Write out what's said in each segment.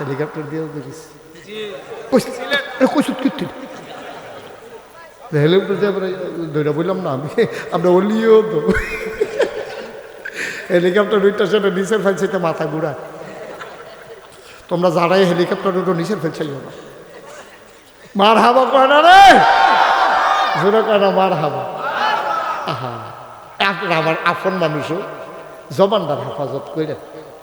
Helicopter দিয়েও করিস কইসুত কীর্তি helicopter দিয়ে বললাম, না, আমি, আমরা বলিও তো। হেলিকপ্টার উইটা সেটা নিচের ফেলছে মাথা ঘুরা তোমরা যারাই হেলিকপ্টার উঠো নিচের ফেলছাইও না মার হাবা কয় না রে? জোরে কয় না মার হাবা আহা আপনার আমার আপন মানুষও জবানদার হেফাজত করে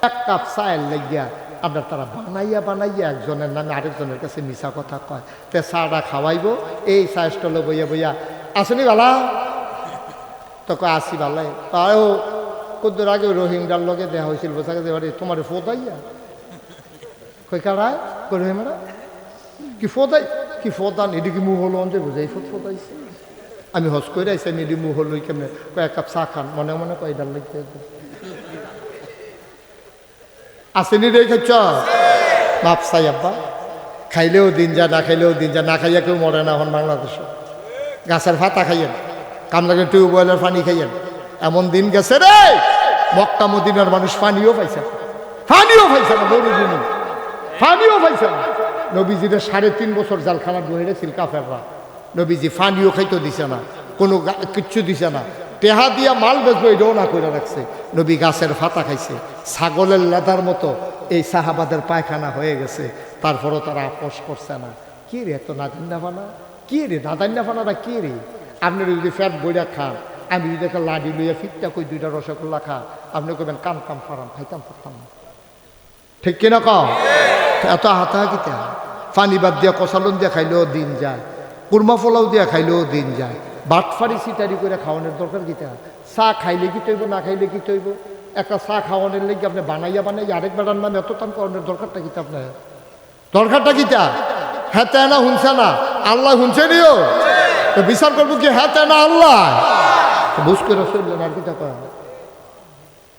এক কাপ চায়ের লাগিয়া আপনার তারা বানাইয়া বানাইয়া একজনের নামে আরেকজনের কাছে মিশা কথা কয়। তে চাটা খাওয়াইব, এই চা স্টলে বইয়া বইয়া আসনি বালা? তো কয়, আসি বালাই। তাও কদ্দুর আগে রহিমদার লগে দেখা হয়েছিল বোঝা গেছে, এবারে তোমার ফোদাইয়া কই কারায় কই রহিমারা কি ফোদাই কি ফোদান এটি কি মুহ হলো অঞ্চল বুঝাই ফোদ ফোদাইছে আমি হস করে আইসি আমি এটি মুহ হলো কেমনে? কয়েক কাপ চা খান। মনে মনে, কয় ডাল লাগতে আসেনি রে খাচ্ছ? মাপ চাই আব্বা। খাইলেও দিন যা না খাইলেও দিন যা না খাইয়া কেউ মরে না এখন বাংলাদেশে। গাছের ভাতা খাইয়েন কামলাগে টিউবওয়েলের পানি খাইয়েন। এমন দিন গেছে রে, মক্কা মদিনার মানুষ পানিও পাইছে। পানিও পাইছে না বড় দিন পানিও পাইছে না। নবীজিরে সাড়ে তিন বছর জালখানা ধরেছিল কাফেররা। নবীজি ফানিও খাইতে দিছে না, কোনো কিচ্ছু দিছে না। টেহা দিয়া মাল বেচবো এটাও না করে রাখছে। নবী গাছের ফাতা খাইছে। ছাগলের লেদার মতো এই সাহাবাদের পায়খানা হয়ে গেছে। তারপরও তারা আপোষ করছে না। কি রে এত নাদান্না ফানা কি রে নাদান্না ফানাটা কি রে? আপনি যদি ফ্যাট বইরা খান, আমি যদি একটা লাডি লইয়া ফিটটা কই, দুইটা রসগোল্লা খা, আপনি কইবেন, কাম কাম ফারাম খাইতাম পারতাম না। ঠিক কিনা কম এত হাতা কিতা পানি বাদ দিয়া কষালন দিয়া খাইলেও দিন যায়। কুরমা পোলাও দিয়া খাইলেও দিন যায়। বাটফারি সিটারি করে খাওয়ানোর দরকার কিতা চা খাইলে কি তৈব, না খাইলে কি তৈব? একটা চা খাওয়ানোর লেগে আপনি বানাইয়া বানাইয়া আরেক বেড়ার নামে এত টান করানোর দরকারটা কিতা আপনার? দরকারটা কিতা হ্যাঁ তাই না শুনছে না। আল্লাহ শুনছে নিও তো বিচার করব কি হ্যাঁ তাই না, আল্লাহ? তো বুঝ করে চললেন আর কিতা কয়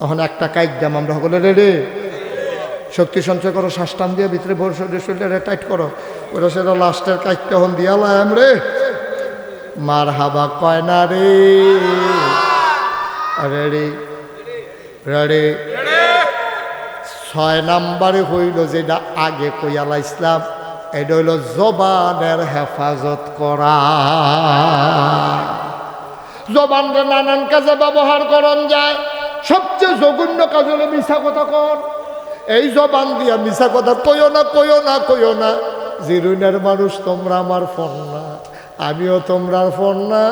এখন একটা কাইক দাম আমরা সকলে রে শক্তি সঞ্চয় করো, শ্বাস টান দিয়ে ভিতরে ভোর শরীরে টাইট করো। ওরা সেটা লাস্টের কাইটটা হন দিয়া লাম রে। মার হাবা কয় না রে। Ready ready. ছয় নাম্বারে হইল যেটা আগে কইয়ালা ইসলাম এটা হইল জবানের হেফাজত করা। জবানরে নানান কাজে ব্যবহার করন যায়। সবচেয়ে জঘন্য কাজ হলো মিশা কথা কন। এই জবান দিয়া মিশা কথা কইও না কইও না কইও না। জিরুনের মানুষ তোমরা আমার ফোন না, আমিও তোমরার ফোন না।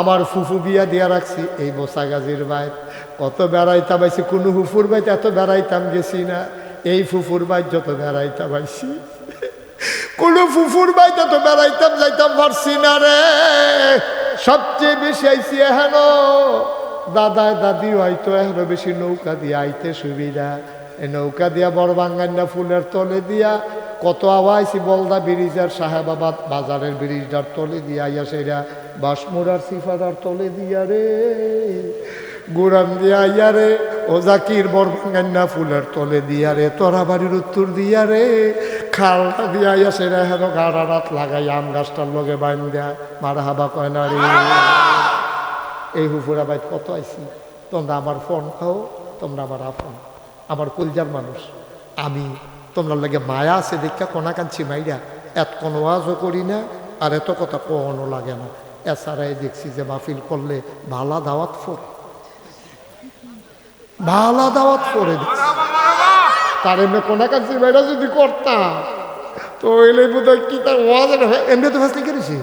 আমার ফুফু বিয়া দিয়া রাখছি, এই বসা গাজির বাইত কত বেড়াইতাম, আইছি, কোনো ফুফুর বাইত এত বেড়াইতাম গেছি না। এই ফুফুর বাইত যত বেড়াইতাম, আইছি। কোনো ফুফুর বাইতে তো বেড়াইতাম, যাইতাম পারছি না রে। সবচেয়ে বেশি আইছি হেন দাদা দাদি হয়তো এখনও বেশি নৌকা দিয়ে আইতে সুবিধা। নৌকা দিয়া বড় বাঙ্গান্না ফুলের তলে দিয়া কত আওয়াইছি বলদা ব্রিজের সাহেবাবাদ বাজারের ব্রিজটার তলে দিয়া আইয়া সেরা বাসমুরার সিফাদার তলে দিয়া রে। গুড়ান দিয়া আইয়া রে, ও জাকির বড় বাঙ্গান্না ফুলের তলে দিয়া রে, তোরা বাড়ির উত্তর দিয়া রে। খালটা দিয়া আইয়া সেরা হেন গাড়া রাত লাগাই, আম গাছটার লগে বাইন দেয়া মারা হাবা কয় না রে। এই হুফুরা বাইত কত আইছি? তোমরা আমার ফোন খাও, তোমরা আমার আপন, আমার কলজার মানুষ। আমি তোমরা লাগে মায়া আছে, দেখা কোনা কাঞ্চি মাইরা এত কোনো ওয়াজও করি না, আর এত কথা কখনো লাগে না। এছাড়াই দেখছি যে মাহফিল করলে ভালা দাওয়াত ফোর ভালা দাওয়াত দিচ্ছে তার এমনি কোনা কাঞ্চি মাইরা যদি করতাম, তো এলে বোধ কি তার ওয়াজ এমনি তো ফেসলি করেছি।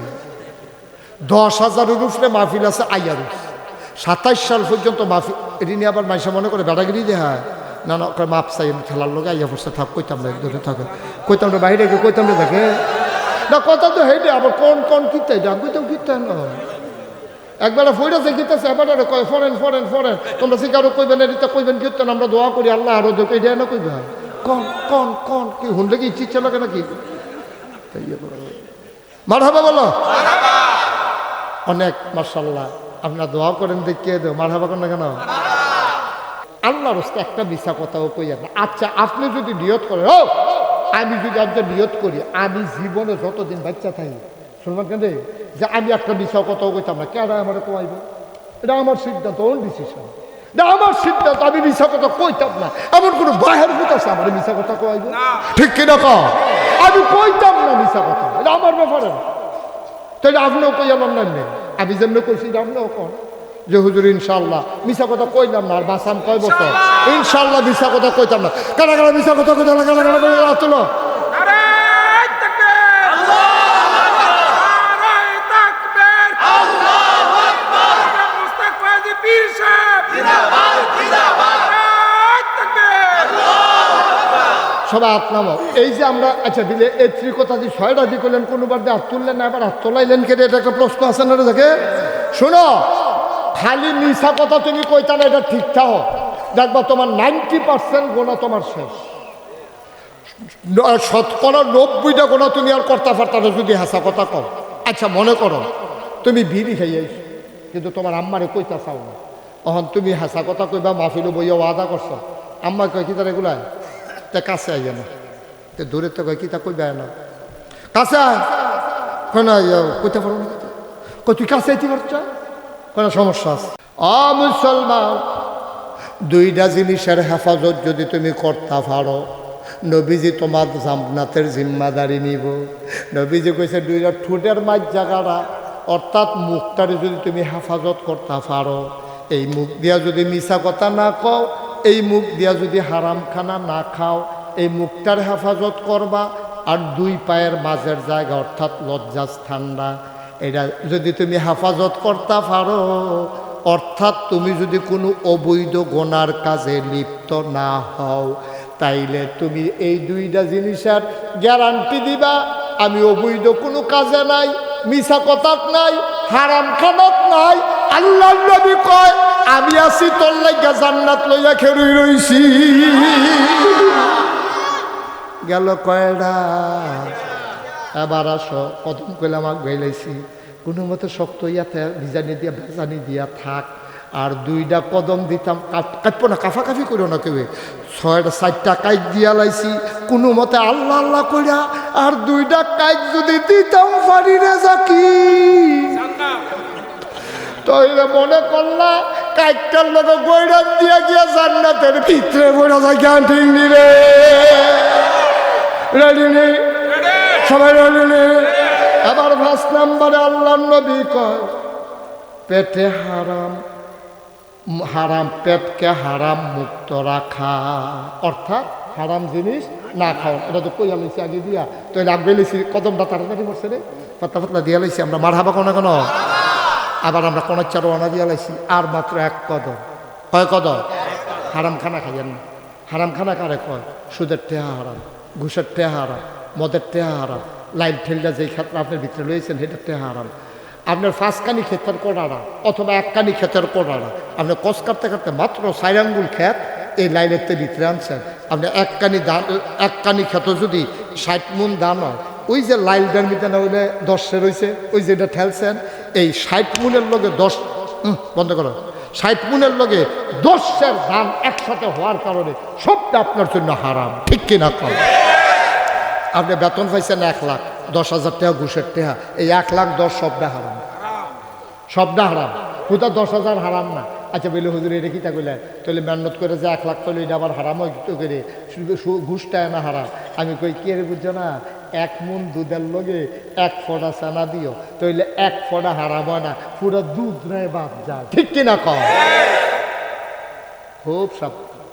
দশ হাজার উপরে মাহফিল আছে আইয়ার সাতাইশ সাল পর্যন্ত মাহফিল এটি নিয়ে আবার মাইসা মনে করে বেড়াগিরি দেহা না না ওকে মাপ চাই খেলার লোক আইয়া পড়ছে থাক কইতাম না ধরে থাকে। কইতাম না বাইরে গিয়ে কইতাম না দেখে। না কথা তো হেঁটে আবার কোন কোন কিনতে ডাক কইতাম কিনতে না। একবার ফইরাছে কিনতেছে এবার কয় ফরেন ফরেন ফরেন তোমরা শিকারও কইবেন এদিকে কইবেন কীর্তন আমরা দোয়া করি আল্লাহ আরও দেখো এটা না কইবা। কন কন কন কি হুনলে কি ইচ্ছে লাগে নাকি? ইয়ে করে মার হবে বলো। অনেক মার্শাল্লাহ আপনারা দোয়া করেন দেখিয়ে দেও। মার হাবা না কেন? আল্লাহর হস্তে একটা মিশা কথাও কই না। আচ্ছা আপনি যদি নিয়ত করেন ও আমি যদি আপনার নিয়ত করি আমি জীবনে যতদিন বাচ্চা থাকি শুনবেন কেন যে আমি একটা মিশা কথাও কইতাম না কেন আমার কমাইব এটা আমার সিদ্ধান্ত ওন ডিসিশন না আমার সিদ্ধান্ত আমি মিশা কথা কইতাম না। এমন কোনো বাহের আছে আমার মিশা কথা কইব? ঠিক কিনা ক আমি কইতাম না মিশা কথা। এটা আমার ব্যাপারে। তাহলে আপনিও কই আমার না নেই আমি যেমনি কইছি আপনিও কন। যে হুজুর ইনশাল্লাহ মিশা কথা কইলাম না আর বাসাম কয় বছর? ইনশাল্লাহ মিশা কথা কইতাম না। কারা কারা মিশা কথা কইতাম না কারা কারা কারা তাকবীর। সবাই হাত এই যে আমরা আচ্ছা দিলে এই ত্রিকথা দিয়ে ছয়টা দিয়ে করলেন কোনোবার দিয়ে হাত তুললেন না এবার হাত তোলাইলেন কেটে এটা একটা প্রশ্ন আছে না দেখে শোনো খালি মিশা কথা তুমি কইতা না, এটা ঠিক থাকো দেখবা তোমার নাইনটি পার্সেন্ট গোনা তোমার শেষ। ন- শতকরা নব্বইটা গোনা তুমি আর কর্তা পারতা না, যদি হাসা কথা কও। আচ্ছা মনে করো, তুমি বিড়ি খাইয়াইছো, কিন্তু তোমার আম্মারে কইতা চাও না। অহন তুমি হাসা কথা কইবা মাহফিলও বইয়া ওয়াদা করছ। আম্মা কয়, কি তার এগুলা তে কাছে আইয়া না। তে দূরে তো কয়, কি তা কইবা না কাছে আয়। কেন কইতে পারো না কই তুই কাছে আইতে পারছ? কোনো সমস্যা আছে? অ, মুসলমান, দুইটা জিনিসের হেফাজত যদি তুমি করতে পারো, নবীজি তোমার জামনাতের জিম্মাদারি নিব। নবীজি কইছে, দুইটা ঠোঁটের মাঝ জায়গাটা, অর্থাৎ মুখটারে যদি তুমি হেফাজত করতে পারো, এই মুখ দিয়া যদি মিশা কথা না কও, এই মুখ দিয়া যদি হারাম খানা না খাও, এই মুখটার হেফাজত করবা। আর দুই পায়ের মাঝের জায়গা, অর্থাৎ লজ্জাস্থানটা এটা যদি তুমি হেফাজত করতে পারো, অর্থাৎ তুমি যদি কোনো অবৈধ গোনার কাজে লিপ্ত না হও, তাইলে তুমি এই দুইটা জিনিসের গ্যারান্টি দিবা, আমি অবৈধ কোনো কাজে নাই মিশা কথাত নাই, হারাম খানাত নাই। আল্লাহ নবী কয়, আমি আছি তোর লাগা জান্নাত লইয়া খেরুই রইছি। গেল কয়ডা? এবার আসো কদম কইলে আমাকে ভেলাইছি কোনো মতে শক্ত ইয়াতে ভিজানি দিয়া, ভেজানি দিয়া থাক। আর দুইটা কদম দিতাম কাটবো না, কাফাকাফি করো না কেউ। ছয়টা চারটা কাইট দিয়া লাইছি। কোনো মতে আল্লাহ আল্লাহ কইরা, আর দুইটা কাইট যদি দিতাম পারি না যাকি তইলে মনে করলা কাইটটার লোকে গৈরান দিয়া গিয়া জান্নাতের ভিতরে বইরা জ্ঞান ঠিক রে? রেডি নেই সবাই আবার ফার্স্ট নাম্বারে আল্লাহ নবী কয়, পেটে হারাম হারাম পেটকে হারাম মুক্ত রাখা। অর্থাৎ হারাম জিনিস না খাও এটা তো কই আলাইছি আগে দিয়া। তো আগে লিছি কদমটা তাড়াতাড়ি করছে রে। পাতলা পাতলা দিয়া লাইছি, আমরা মার হাবা কোনো কোনো। আবার আমরা কোনো চারো আনা দিয়া লাইছি, আর মাত্র এক কদম। কয় কদম? হারাম খানা খাইয়েন না। হারাম খানা কারে কয়? সুদের টেহা হারাম, ঘুষের টেহা হারাম। মদের টেহা হারাম লাইন ঠেলটা যেই ক্ষেত্রে আপনার ভিতরে রয়েছেন, সেটা টেহা হারাম আপনার পাঁচকানি ক্ষেতের কোড়ারা অথবা এককানি ক্ষেতের কোড়ারা। আপনি কষ কাটতে কাটতে মাত্র সাইরাঙ্গুল ক্ষেত এই লাইনের তে ভিতরে আনছেন। আপনি এককানি দান এককানি ক্ষেত যদি ষাট মুন দান হয়, ওই যে লাইলটার ভিতরে না হইলে দশে রয়েছে ওই যেটা ঠেলছেন, এই ষাট মুনের লগে দশ বন্ধ করো। ষাট মুনের লগে দশের দাম একসাথে হওয়ার কারণে সবটা আপনার জন্য হারাম। ঠিক কিনা কম আপনি বেতন পাইছেন এক লাখ দশ হাজার টাকা ঘুষের টাকা এই এক লাখ দশ সবটা হারাম। সবটা হারাম। কোথাও দশ হাজার হারাম না। আচ্ছা বলে হুজুর এটা কি তা কইলেন তাহলে মেহনত করে যে এক লাখ পেলে এটা আবার হারাম হয় করে? ঘুষটা না হারাম। আমি কই কি রে বুঝছ না? এক মন দুধের লগে এক ফোঁটা চানা দিও। তাইলে এক ফোঁটা হারাম হয় না। পুরো দুধ নেয় বাপ যায় ঠিক কিনা কম খুব সাবধান